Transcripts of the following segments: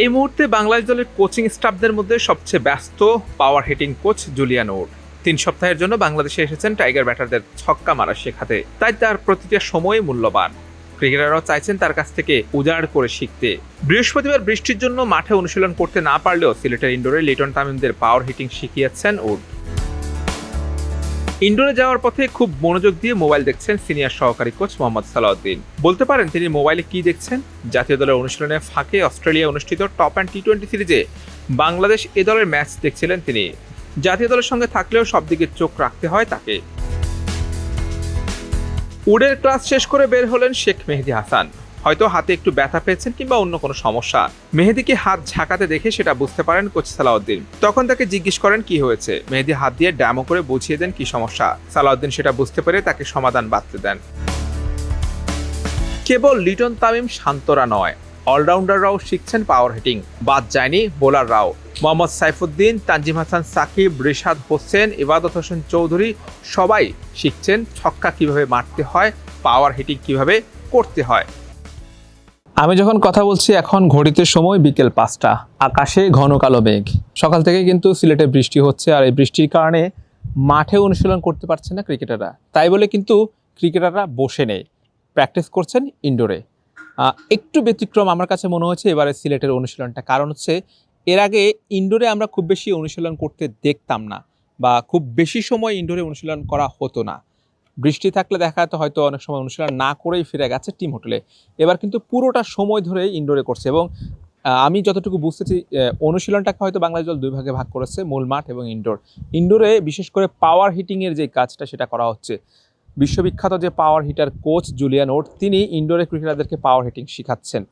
এই মুহূর্তে বাংলাদেশ দলের কোচিং স্টাফদের মধ্যে সবচেয়ে ব্যস্ত power hitting coach Julian Wood. তিন সপ্তাহের জন্য বাংলাদেশে এসেছেন টাইগার ব্যাটারদের ছক্কা মারা শেখাতে তাই তার প্রতিটা সময় মূল্যবান। ক্রিকেটাররাও চাইছেন তার কাছ থেকে উজাড় করে শিখতে। বৃহস্পতিবার বৃষ্টির জন্য মাঠে অনুশীলন করতে না পারলেও সিলেটের ইন্ডোরে লিটন তামিমদের পাওয়ার হিটিং শিখিয়েছেন ওড ইন্ডোরে যাওয়ার পথে খুব মনোযোগ দিয়ে মোবাইল দেখছেন সিনিয়র সহকারী কোচ মোহাম্মদ সালাউদ্দিন। বলতে পারেন, তিনি মোবাইলে কি দেখছেন? জাতীয় দলের অনুশীলনের ফাঁকে অস্ট্রেলিয়া অনুষ্ঠিত টপ অ্যান্ড টি টোয়েন্টি সিরিজে বাংলাদেশ এ দলের ম্যাচ দেখছিলেন তিনি। জাতীয় দলের সঙ্গে থাকলেও সব দিকে চোখ রাখতে হয় তাকে। উডের ক্লাস শেষ করে বের হলেন শেখ মেহেদি হাসান। হয়তো হাতে একটু ব্যথা পেয়েছেন কিংবা অন্য কোনো সমস্যা। মেহেদিকে হাত ঝাঁকাতে দেখে সেটা বুঝতে পারেন কোচ সালাউদ্দিন। তখন তাকে জিজ্ঞেস করেন, কি হয়েছে? মেহেদি হাত দিয়ে ড্যামো করে বুঝিয়ে দেন, কি সমস্যা? সালাউদ্দিন সেটা বুঝতে পেরে তাকে সমাধান বাঁধতে দেন। কেবল লিটন তামিম শান্তরা নয়, অলরাউন্ডাররাও শিখছেন পাওয়ার হিটিং বাদ যায়নি বোলাররাও। মোহাম্মদ সাইফুদ্দিন, তানজিম হাসান সাকিব, রিশাদ হোসেন, ইবাদত হোসেন চৌধুরী সবাই শিখছেন ছক্কা কীভাবে মারতে হয় পাওয়ার হিটিং কীভাবে করতে হয়। আমি যখন কথা বলছি, এখন ঘড়িতে সময় বিকেল পাঁচটা। আকাশে ঘন কালো মেঘ। সকাল থেকে কিন্তু সিলেটে বৃষ্টি হচ্ছে, আর এই বৃষ্টির কারণে মাঠে অনুশীলন করতে পারছে না ক্রিকেটাররা। তাই বলে কিন্তু ক্রিকেটাররা বসে নেই। প্র্যাকটিস করছেন ইনডোরে। একটু ব্যতিক্রম আমার কাছে মনে হচ্ছে এবারে সিলেটের অনুশীলনটা। কারণ হচ্ছে, এর আগে ইনডোরে আমরা খুব বেশি অনুশীলন করতে দেখতাম না, বা খুব বেশি সময় ইনডোরে অনুশীলন করা হতো না। বৃষ্টি থাকলে দেখা যেত হয়তো অনেক সময় অনুশীলন না করেই ফিরে গেছে টিম হোটেলে এবার কিন্তু পুরোটা সময় ধরে ইনডোরে করছে এবং আমি যতটুকু বুঝতেছি অনুশীলনটাকে হয়তো বাংলাদেশ দল দুই ভাগে ভাগ করেছে, মূল মাঠ এবং ইনডোর ইনডোরে বিশেষ করে পাওয়ার হিটিংয়ের যে কাজটা সেটা করা হচ্ছে। বিশ্ববিখ্যাত যে power hitter coach Julian Wood তিনি ইনডোরে ক্রিকেটারদেরকে পাওয়ার হিটিং শেখাচ্ছেন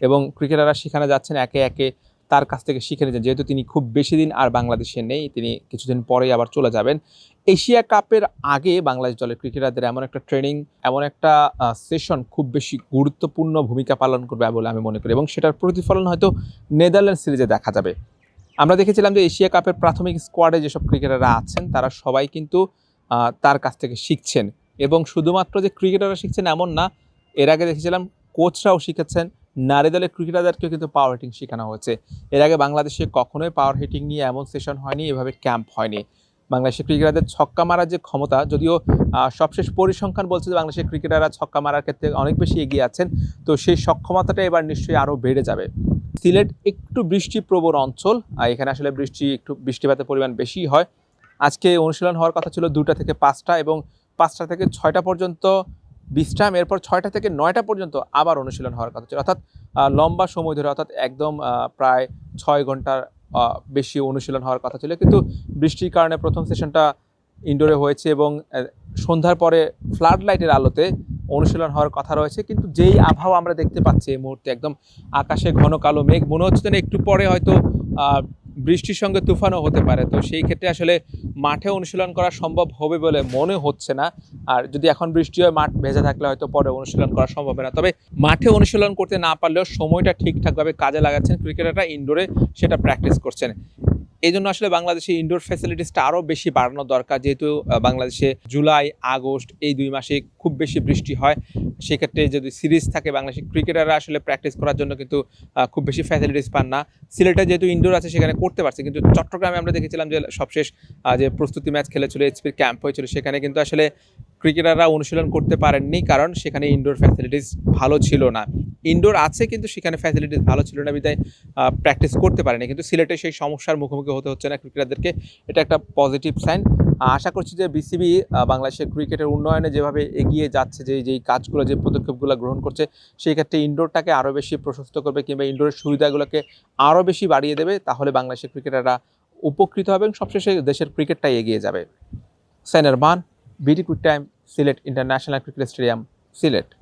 এবং ক্রিকেটাররা সেখানে যাচ্ছেন একে একে তার কাছ থেকে শিখে নিয়েছেন যেহেতু তিনি খুব বেশি দিন আর বাংলাদেশে নেই, তিনি কিছুদিন পরেই আবার চলে যাবেন। এশিয়া কাপের আগে বাংলাদেশ দলের ক্রিকেটারদের এমন একটা ট্রেনিং এমন একটা সেশন খুব বেশি গুরুত্বপূর্ণ ভূমিকা পালন করবে বলে আমি মনে করি এবং সেটার প্রতিফলন হয়তো নেদারল্যান্ড সিরিজে দেখা যাবে। আমরা দেখেছিলাম যে এশিয়া কাপের প্রাথমিক স্কোয়াডে যেসব ক্রিকেটাররা আছেন, তারা সবাই কিন্তু তার কাছ থেকে শিখছেন। এবং শুধুমাত্র যে ক্রিকেটাররা শিখছেন এমন না, এর আগে দেখেছিলাম কোচরাও শিখেছেন। নারী দলের ক্রিকেটারদেরকেও কিন্তু পাওয়ার হিটিং শেখানো হয়েছে। এর আগে বাংলাদেশে কখনোই পাওয়ার হিটিং নিয়ে এমন সেশন হয়নি, এভাবে ক্যাম্প হয়নি। বাংলাদেশের ক্রিকেটারদের ছক্কা মারার যে ক্ষমতা, যদিও সবশেষ পরিসংখ্যান বলছে যে বাংলাদেশের ক্রিকেটাররা ছক্কা মারার ক্ষেত্রে অনেক বেশি এগিয়ে আছেন, তো সেই সক্ষমতাটা এবার নিশ্চয়ই আরও বেড়ে যাবে। সিলেট একটু বৃষ্টিপ্রবণ অঞ্চল আর এখানে আসলে বৃষ্টি একটু বৃষ্টিপাতের পরিমাণ বেশি হয়। আজকে অনুশীলন হওয়ার কথা ছিল দুটা থেকে পাঁচটা এবং পাঁচটা থেকে ছয়টা পর্যন্ত বিশ্রাম, এরপর ছয়টা থেকে নয়টা পর্যন্ত আবার অনুশীলন হওয়ার কথা ছিল। অর্থাৎ লম্বা সময় ধরে, অর্থাৎ একদম প্রায় ছয় ঘণ্টার বেশি অনুশীলন হওয়ার কথা ছিল। কিন্তু বৃষ্টির কারণে প্রথম সেশনটা ইনডোরে হয়েছে এবং সন্ধ্যার পরে ফ্লাড লাইটের আলোতে অনুশীলন হওয়ার কথা রয়েছে। কিন্তু যেই আবহাওয়া আমরা দেখতে পাচ্ছি এই মুহূর্তে, একদম আকাশে ঘন কালো মেঘ, মনে হচ্ছে যেন একটু পরে হয়তো বৃষ্টির সঙ্গে তুফানও হতে পারে। তো সেই ক্ষেত্রে আসলে মাঠে অনুশীলন করা সম্ভব হবে বলে মনে হচ্ছে না। আর যদি এখন বৃষ্টি হয়, মাঠ ভেজা থাকলে হয়তো পরে অনুশীলন করা সম্ভব না। তবে মাঠে অনুশীলন করতে না পারলেও সময়টা ঠিকঠাকভাবে কাজে লাগাচ্ছেন ক্রিকেটাররা ইনডোরে সেটা প্র্যাকটিস করছেন। এই জন্য আসলে বাংলাদেশে ইনডোর ফ্যাসিলিটিসটা আরও বেশি বাড়ানো দরকার। যেহেতু বাংলাদেশে জুলাই, আগস্ট এই দুই মাসে খুব বেশি বৃষ্টি হয়। সেক্ষেত্রে যদি সিরিজ থাকে বাংলাদেশের ক্রিকেটাররা আসলে প্র্যাকটিস করার জন্য কিন্তু খুব বেশি ফ্যাসিলিটিস পান না। সিলেটে যেহেতু ইনডোর আছে সেখানে করতে পারছে। কিন্তু চট্টগ্রামে আমরা দেখেছিলাম যে সবশেষ যে প্রস্তুতি ম্যাচ খেলেছিল এইচপির ক্যাম্প হয়েছিল, সেখানে কিন্তু আসলে ক্রিকেটাররা অনুশীলন করতে পারেননি। কারণ সেখানে ইনডোর ফ্যাসিলিটিস ভালো ছিল না। ইনডোর আছে, কিন্তু সেখানে ফ্যাসিলিটিস ভালো ছিল না বিদায় প্র্যাকটিস করতে পারেনি। কিন্তু সিলেটে সেই সমস্যার মুখোমুখি হতে হচ্ছে না ক্রিকেটারদেরকে। এটা একটা পজিটিভ সাইন আশা করছি যে বিসিবি বাংলাদেশের ক্রিকেটের উন্নয়নে যেভাবে এগিয়ে যাচ্ছে, যে, যেই কাজগুলো, যে পদক্ষেপগুলো গ্রহণ করছে, সেই ক্ষেত্রে ইনডোরটাকে আরও বেশি প্রশস্ত করবে কিংবা ইনডোরের সুবিধাগুলোকে আরও বেশি বাড়িয়ে দেবে, তাহলে বাংলাদেশের ক্রিকেটাররা উপকৃত হবে এবং সবশেষে দেশের ক্রিকেটটাই এগিয়ে যাবে। সাইনার মান BD quick time Sylhet international cricket stadium, Sylhet.